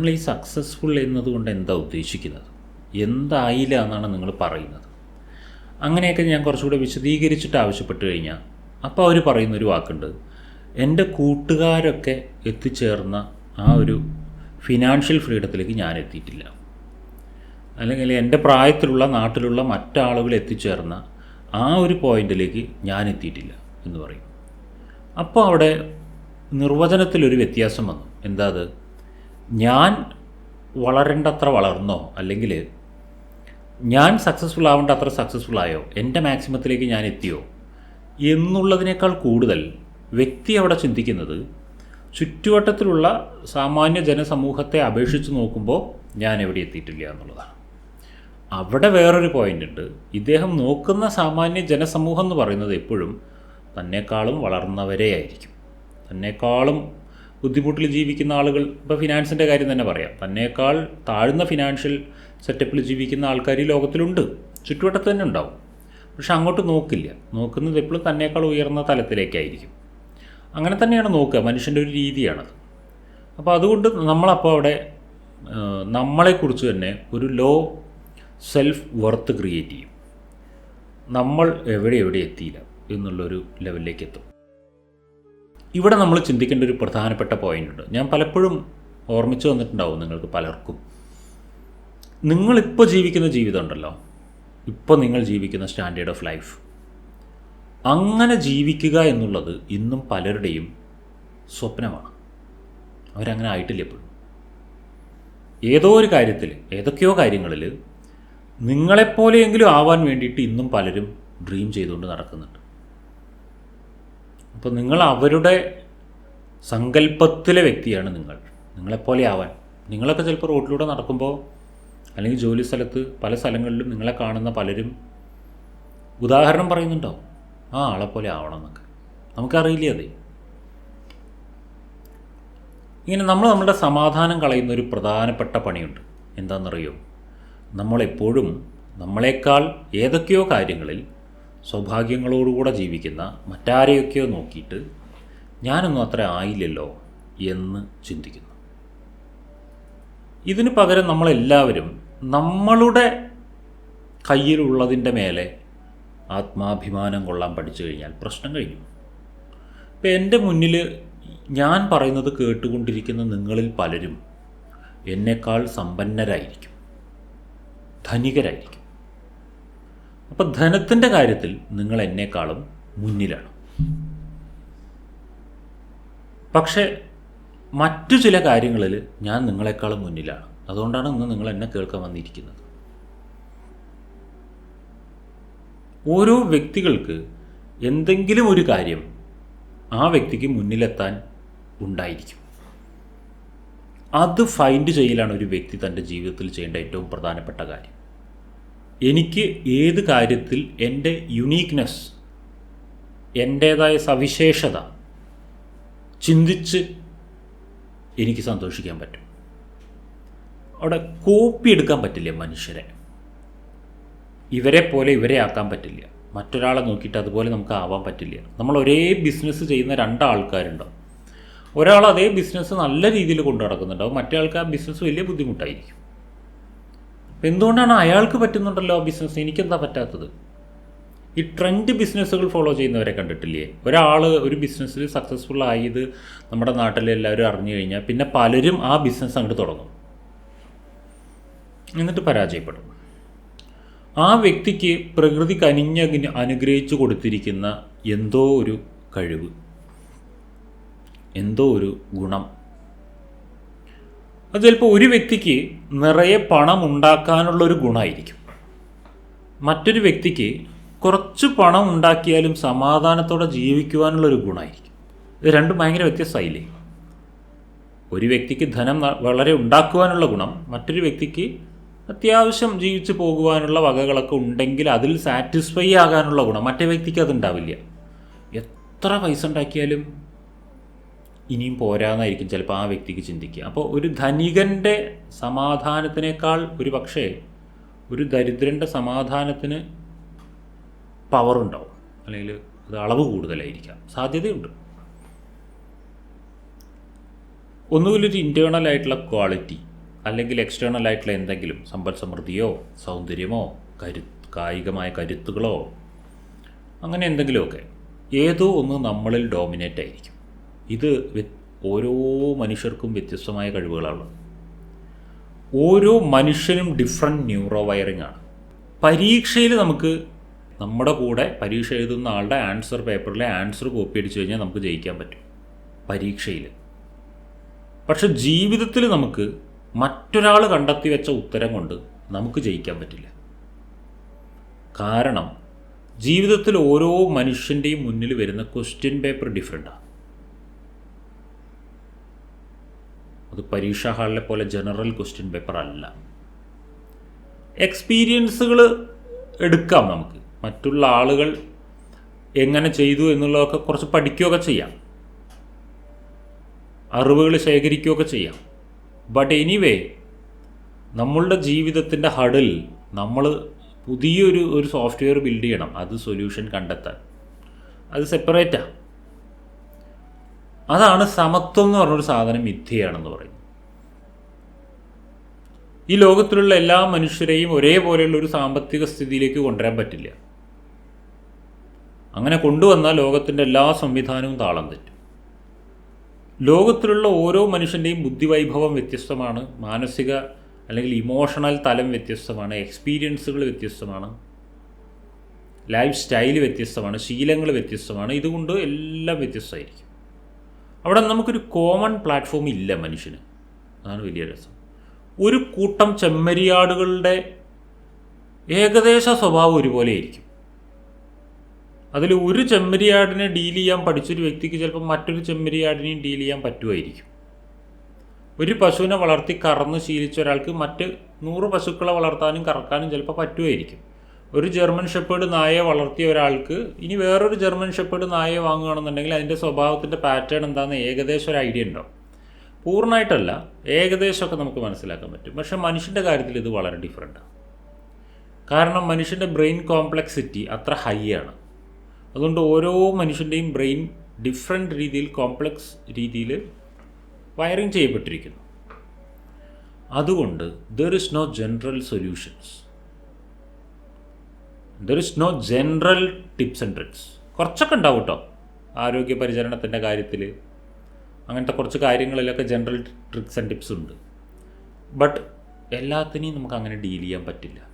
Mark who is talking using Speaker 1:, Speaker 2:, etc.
Speaker 1: നിങ്ങൾ ഈ സക്സസ്ഫുൾ എന്നതുകൊണ്ട് എന്താ ഉദ്ദേശിക്കുന്നത്? എന്തായില്ല എന്നാണ് നിങ്ങൾ പറയുന്നത്. അങ്ങനെയൊക്കെ ഞാൻ കുറച്ചുകൂടെ വിശദീകരിച്ചിട്ട് ആവശ്യപ്പെട്ട് കഴിഞ്ഞാൽ അപ്പോൾ അവർ പറയുന്നൊരു വാക്കുണ്ട്. എന്റെ കൂട്ടുകാരൊക്കെ എത്തിച്ചേർന്ന ആ ഒരു ഫിനാൻഷ്യൽ ഫ്രീഡത്തിലേക്ക് ഞാൻ എത്തിയിട്ടില്ല. അല്ലെങ്കിൽ എന്റെ പ്രായത്തിലുള്ള നാട്ടിലുള്ള മറ്റാളുകൾ എത്തിച്ചേർന്ന ആ ഒരു പോയിന്റിലേക്ക് ഞാൻ എത്തിയിട്ടില്ല എന്ന് പറയും. അപ്പോൾ അവിടെ നിർവചനത്തിലൊരു വ്യത്യാസം വന്നു. എന്താ അത്? ഞാൻ വളരേണ്ടത്ര വളർന്നോ അല്ലെങ്കിൽ ഞാൻ സക്സസ്ഫുൾ ആവേണ്ട അത്ര സക്സസ്ഫുൾ ആയോ എന്റെ മാക്സിമത്തിലേക്ക് ഞാൻ എത്തിയോ എന്നുള്ളതിനേക്കാൾ കൂടുതൽ വ്യക്തി അവിടെ ചിന്തിക്കുന്നത് ചുറ്റുവട്ടത്തിലുള്ള സാമാന്യ ജനസമൂഹത്തെ അപേക്ഷിച്ച് നോക്കുമ്പോൾ ഞാൻ എവിടെ എത്തിയിട്ടില്ല എന്നുള്ളതാണ്. അവിടെ വേറൊരു പോയിന്റ് ഉണ്ട്. ഇദ്ദേഹം നോക്കുന്ന സാമാന്യ ജനസമൂഹം എന്ന് പറയുന്നത് എപ്പോഴും തന്നെക്കാളും വളർന്നവരെ ആയിരിക്കും. തന്നെക്കാളും ബുദ്ധിമുട്ടിൽ ജീവിക്കുന്ന ആളുകൾ ഇപ്പോൾ ഫിനാൻസിന്റെ കാര്യം തന്നെ പറയാം. തന്നേക്കാൾ താഴ്ന്ന ഫിനാൻഷ്യൽ സെറ്റപ്പിൽ ജീവിക്കുന്ന ആൾക്കാർ ഈ ലോകത്തിലുണ്ട്. ചുറ്റുവട്ടത്ത് തന്നെ ഉണ്ടാവും. പക്ഷെ അങ്ങോട്ട് നോക്കില്ല. നോക്കുന്നത് എപ്പോഴും തന്നേക്കാൾ ഉയർന്ന തലത്തിലേക്കായിരിക്കും. അങ്ങനെ തന്നെയാണ് നോക്കുക. മനുഷ്യന്റെ ഒരു രീതിയാണത്. അപ്പോൾ അതുകൊണ്ട് നമ്മളപ്പോൾ അവിടെ നമ്മളെക്കുറിച്ച് തന്നെ ഒരു ലോ സെൽഫ് വർത്ത് ക്രിയേറ്റ് ചെയ്യും. നമ്മൾ എവിടെ എവിടെ എത്തിയില്ല എന്നുള്ളൊരു ലെവലിലേക്ക് എത്തും. ഇവിടെ നമ്മൾ ചിന്തിക്കേണ്ട ഒരു പ്രധാനപ്പെട്ട പോയിന്റ് ഉണ്ട്. ഞാൻ പലപ്പോഴും ഓർമ്മിച്ചു വന്നിട്ടുണ്ടാവും നിങ്ങൾക്ക് പലർക്കും. നിങ്ങളിപ്പോൾ ജീവിക്കുന്ന ജീവിതം ഉണ്ടല്ലോ. ഇപ്പോൾ നിങ്ങൾ ജീവിക്കുന്ന സ്റ്റാൻഡേർഡ് ഓഫ് ലൈഫ് അങ്ങനെ ജീവിക്കുക എന്നുള്ളത് ഇന്നും പലരുടെയും സ്വപ്നമാണ്. അവരങ്ങനെ ആയിട്ടില്ല എപ്പോഴും. ഏതോ ഒരു കാര്യത്തിൽ ഏതൊക്കെയോ കാര്യങ്ങളിൽ നിങ്ങളെപ്പോലെയെങ്കിലും ആവാൻ വേണ്ടിയിട്ട് ഇന്നും പലരും ഡ്രീം ചെയ്തുകൊണ്ട് നടക്കുന്നുണ്ട്. അപ്പോൾ നിങ്ങൾ അവരുടെ സങ്കല്പത്തിലെ വ്യക്തിയാണ് നിങ്ങൾ. നിങ്ങളെപ്പോലെ ആവാൻ നിങ്ങളൊക്കെ ചിലപ്പോൾ റോഡിലൂടെ നടക്കുമ്പോൾ അല്ലെങ്കിൽ ജോലി സ്ഥലത്ത് പല സ്ഥലങ്ങളിലും നിങ്ങളെ കാണുന്ന പലരും ഉദാഹരണം പറയുന്നുണ്ടോ? ആ ആളെപ്പോലെ ആവണം എന്നൊക്കെ. നമുക്കറിയില്ല അതെ? ഇങ്ങനെ നമ്മൾ നമ്മുടെ സമാധാനം കളയുന്ന ഒരു പ്രധാനപ്പെട്ട പണിയുണ്ട്. എന്താണെന്നറിയോ? നമ്മളെപ്പോഴും നമ്മളെക്കാൾ ഏതൊക്കെയോ കാര്യങ്ങളിൽ സൗഭാഗ്യങ്ങളോടുകൂടെ ജീവിക്കുന്ന മറ്റാരെയൊക്കെയോ നോക്കിയിട്ട് ഞാനൊന്നും അത്ര ആയില്ലല്ലോ എന്ന് ചിന്തിക്കുന്നു. ഇതിന് പകരം നമ്മളെല്ലാവരും നമ്മളുടെ കയ്യിലുള്ളതിന്റെ മേലെ ആത്മാഭിമാനം കൊള്ളാൻ പഠിച്ചു കഴിഞ്ഞാൽ പ്രശ്നം കഴിഞ്ഞു. ഇപ്പം എന്റെ മുന്നിൽ ഞാൻ പറയുന്നത് കേട്ടുകൊണ്ടിരിക്കുന്ന നിങ്ങളിൽ പലരും എന്നെക്കാൾ സമ്പന്നരായിരിക്കും ധനികരായിരിക്കും. അപ്പം ധനത്തിന്റെ കാര്യത്തിൽ നിങ്ങൾ എന്നെക്കാളും മുന്നിലാണ്. പക്ഷേ മറ്റു ചില കാര്യങ്ങളിൽ ഞാൻ നിങ്ങളെക്കാളും മുന്നിലാണ്. അതുകൊണ്ടാണ് ഇന്ന് നിങ്ങൾ എന്നെ കേൾക്കാൻ വന്നിരിക്കുന്നത്. ഓരോ വ്യക്തികൾക്ക് എന്തെങ്കിലും ഒരു കാര്യം ആ വ്യക്തിക്ക് മുന്നിലെത്താൻ ഉണ്ടായിരിക്കും. അത് ഫൈൻഡ് ചെയ്യലാണ് ഒരു വ്യക്തി തന്റെ ജീവിതത്തിൽ ചെയ്യേണ്ട ഏറ്റവും പ്രധാനപ്പെട്ട കാര്യം. എനിക്ക് ഏത് കാര്യത്തിൽ എന്റെ യുണീക്നെസ് എന്റേതായ സവിശേഷത ചിന്തിച്ച് എനിക്ക് സന്തോഷിക്കാൻ പറ്റും. അവിടെ കോപ്പി എടുക്കാൻ പറ്റില്ല മനുഷ്യരെ. ഇവരെ പോലെ ഇവരെ ആക്കാൻ പറ്റില്ല. മറ്റൊരാളെ നോക്കിയിട്ട് അതുപോലെ നമുക്ക് ആവാൻ പറ്റില്ല. നമ്മൾ ഒരേ ബിസിനസ് ചെയ്യുന്ന രണ്ടാൾക്കാരുണ്ടാവും ഒരാൾ അതേ ബിസിനസ് നല്ല രീതിയിൽ കൊണ്ടു നടക്കുന്നുണ്ടാവും മറ്റേ ആൾക്ക് ആ ബിസിനസ് വലിയ ബുദ്ധിമുട്ടായിരിക്കും. എന്തുകൊണ്ടാണ് അയാൾക്ക് പറ്റുന്നുണ്ടല്ലോ ആ ബിസിനസ് എനിക്കെന്താ പറ്റാത്തത്? ഈ ട്രെൻഡ് ബിസിനസ്സുകൾ ഫോളോ ചെയ്യുന്നവരെ കണ്ടിട്ടില്ലേ? ഒരാൾ ഒരു ബിസിനസ്സിൽ സക്സസ്ഫുൾ ആയത് നമ്മുടെ നാട്ടിലെ എല്ലാവരും അറിഞ്ഞു കഴിഞ്ഞാൽ പിന്നെ പലരും ആ ബിസിനസ് അങ്ങോട്ട് തുടങ്ങും. എന്നിട്ട് പരാജയപ്പെടും. ആ വ്യക്തിക്ക് പ്രകൃതി കനിഞ്ഞ അനുഗ്രഹിച്ചു കൊടുത്തിരിക്കുന്ന എന്തോ ഒരു കഴിവ്. എന്തോ ഒരു ഗുണം. അത് ചിലപ്പോൾ ഒരു വ്യക്തിക്ക് നിറയെ പണം ഉണ്ടാക്കാനുള്ള ഒരു ഗുണമായിരിക്കും മറ്റൊരു വ്യക്തിക്ക് കുറച്ച് പണം ഉണ്ടാക്കിയാലും സമാധാനത്തോടെ ജീവിക്കുവാനുള്ള ഒരു ഗുണമായിരിക്കും ഇത് രണ്ടും ഭയങ്കര വ്യത്യസ്തമായില്ലേ? ഒരു വ്യക്തിക്ക് ധനം വളരെ ഉണ്ടാക്കുവാനുള്ള ഗുണം മറ്റൊരു വ്യക്തിക്ക് അത്യാവശ്യം ജീവിച്ചു പോകുവാനുള്ള വകകളൊക്കെ ഉണ്ടെങ്കിൽ അതിൽ സാറ്റിസ്ഫൈ ആകാനുള്ള ഗുണം മറ്റേ വ്യക്തിക്ക് അതുണ്ടാവില്ല എത്ര പൈസ ഉണ്ടാക്കിയാലും ഇനിയും പോരാന്നായിരിക്കും ചിലപ്പോൾ ആ വ്യക്തിക്ക് ചിന്തിക്കുക. അപ്പോൾ ഒരു ധനികന്റെ സമാധാനത്തിനേക്കാൾ ഒരു പക്ഷേ ഒരു ദരിദ്രന്റെ സമാധാനത്തിന് പവറുണ്ടാവും അല്ലെങ്കിൽ അത് അളവ് കൂടുതലായിരിക്കാം. സാധ്യതയുണ്ട്. ഒന്നുകിലൊരു ഇന്റേർണൽ ആയിട്ടുള്ള ക്വാളിറ്റി അല്ലെങ്കിൽ എക്സ്റ്റേണൽ ആയിട്ടുള്ള എന്തെങ്കിലും സമ്പൽ സമൃദ്ധിയോ സൗന്ദര്യമോ കരു കായികമായ കരുത്തുകളോ അങ്ങനെ എന്തെങ്കിലുമൊക്കെ ഏതോ ഒന്ന് നമ്മളിൽ ഡോമിനേറ്റ് ആയിരിക്കും. ഇത് ഓരോ മനുഷ്യർക്കും വ്യത്യസ്തമായ കഴിവുകളാണ്. ഓരോ മനുഷ്യനും ഡിഫറെന്റ് ന്യൂറോ വയറിംഗ് ആണ്. പരീക്ഷയിൽ നമുക്ക് നമ്മുടെ കൂടെ പരീക്ഷ എഴുതുന്ന ആളുടെ ആൻസർ പേപ്പറിലെ ആൻസർ കോപ്പി അടിച്ചു കഴിഞ്ഞാൽ നമുക്ക് ജയിക്കാൻ പറ്റും. പരീക്ഷയിൽ. പക്ഷെ ജീവിതത്തിൽ നമുക്ക് മറ്റൊരാൾ കണ്ടെത്തി വെച്ച ഉത്തരം കൊണ്ട് നമുക്ക് ജയിക്കാൻ പറ്റില്ല. കാരണം ജീവിതത്തിൽ ഓരോ മനുഷ്യന്റെയും മുന്നിൽ വരുന്ന ക്വസ്റ്റ്യൻ പേപ്പർ ഡിഫറെന്റാണ് അത് പരീക്ഷാ ഹാളിലെ പോലെ ജനറൽ ക്വസ്റ്റ്യൻ പേപ്പർ അല്ല. എക്സ്പീരിയൻസുകൾ എടുക്കാം നമുക്ക്. മറ്റുള്ള ആളുകൾ എങ്ങനെ ചെയ്തു എന്നുള്ളതൊക്കെ കുറച്ച് പഠിക്കുകയൊക്കെ ചെയ്യാം. അറിവുകൾ ശേഖരിക്കുകയൊക്കെ ചെയ്യാം. ബട്ട് എനിവേ നമ്മളുടെ ജീവിതത്തിന്റെ ഹഡിൽ നമ്മൾ പുതിയൊരു ഒരു സോഫ്റ്റ്വെയർ ബിൽഡ് ചെയ്യണം. അത് സൊല്യൂഷൻ കണ്ടെത്താൻ. അത് സെപ്പറേറ്റാണ് അതാണ് സമത്വം എന്ന് പറഞ്ഞൊരു സാധനം മിഥ്യയാണെന്ന് പറയും ഈ ലോകത്തിലുള്ള എല്ലാ മനുഷ്യരെയും ഒരേപോലെയുള്ള ഒരു സാമ്പത്തിക സ്ഥിതിയിലേക്ക് കൊണ്ടുവരാൻ പറ്റില്ല. അങ്ങനെ കൊണ്ടുവന്നാൽ ലോകത്തിന്റെ എല്ലാ സംവിധാനവും താളം തെറ്റും. ലോകത്തിലുള്ള ഓരോ മനുഷ്യന്റെയും ബുദ്ധിവൈഭവം വ്യത്യസ്തമാണ് മാനസിക അല്ലെങ്കിൽ ഇമോഷണൽ തലം വ്യത്യസ്തമാണ് എക്സ്പീരിയൻസുകൾ വ്യത്യസ്തമാണ് ലൈഫ് സ്റ്റൈൽ വ്യത്യസ്തമാണ് ശീലങ്ങൾ വ്യത്യസ്തമാണ്. ഇതുകൊണ്ട് എല്ലാം വ്യത്യസ്തമായിരിക്കും. അവിടെ നമുക്കൊരു കോമൺ പ്ലാറ്റ്ഫോം ഇല്ല മനുഷ്യന്. അതാണ് വലിയ രസം. ഒരു കൂട്ടം ചെമ്മരിയാടുകളുടെ ഏകദേശ സ്വഭാവം ഒരുപോലെ ആയിരിക്കും. അതിൽ ഒരു ചെമ്മരിയാടിനെ ഡീൽ ചെയ്യാൻ പഠിച്ചൊരു വ്യക്തിക്ക് ചിലപ്പോൾ മറ്റൊരു ചെമ്മരിയാടിനെയും ഡീൽ ചെയ്യാൻ പറ്റുമായിരിക്കും. ഒരു പശുവിനെ വളർത്തി കറന്ന് ശീലിച്ച ഒരാൾക്ക് മറ്റ് നൂറ് പശുക്കളെ വളർത്താനും കറക്കാനും ചിലപ്പോൾ പറ്റുമായിരിക്കും. ഒരു ജർമ്മൻ ഷെപ്പേർഡ് നായയെ വളർത്തിയ ഒരാൾക്ക് ഇനി വേറൊരു ജർമ്മൻ ഷെപ്പേർഡ് നായയെ വാങ്ങുകയാണെന്നുണ്ടെങ്കിൽ അതിന്റെ സ്വഭാവത്തിന്റെ പാറ്റേൺ എന്താണെന്ന് ഏകദേശം ഒരു ഐഡിയ ഉണ്ടാവും. പൂർണമായിട്ടല്ല ഏകദേശമൊക്കെ നമുക്ക് മനസ്സിലാക്കാൻ പറ്റും. പക്ഷെ മനുഷ്യന്റെ കാര്യത്തിൽ ഇത് വളരെ ഡിഫറെന്റാണ് കാരണം മനുഷ്യന്റെ ബ്രെയിൻ കോംപ്ലക്സിറ്റി അത്ര ഹൈ ആണ്. അതുകൊണ്ട് ഓരോ മനുഷ്യന്റെയും ബ്രെയിൻ ഡിഫറെന്റ് രീതിയിൽ കോംപ്ലക്സ് രീതിയിൽ വയറിങ് ചെയ്യപ്പെട്ടിരിക്കുന്നു. അതുകൊണ്ട് there is no general solutions there is no general tips and tricks കുറച്ചൊക്കെ ഉണ്ടാവും കേട്ടോ ആരോഗ്യ പരിചരണത്തിന്റെ കാര്യത്തിൽ അങ്ങനത്തെ കുറച്ച് കാര്യങ്ങളിലൊക്കെ ജനറൽ ട്രിക്സ് ആൻഡ് ടിപ്സ് ഉണ്ട്. ബട്ട് എല്ലാത്തിനെയും നമുക്ക് അങ്ങനെ ഡീൽ ചെയ്യാൻ പറ്റില്ല.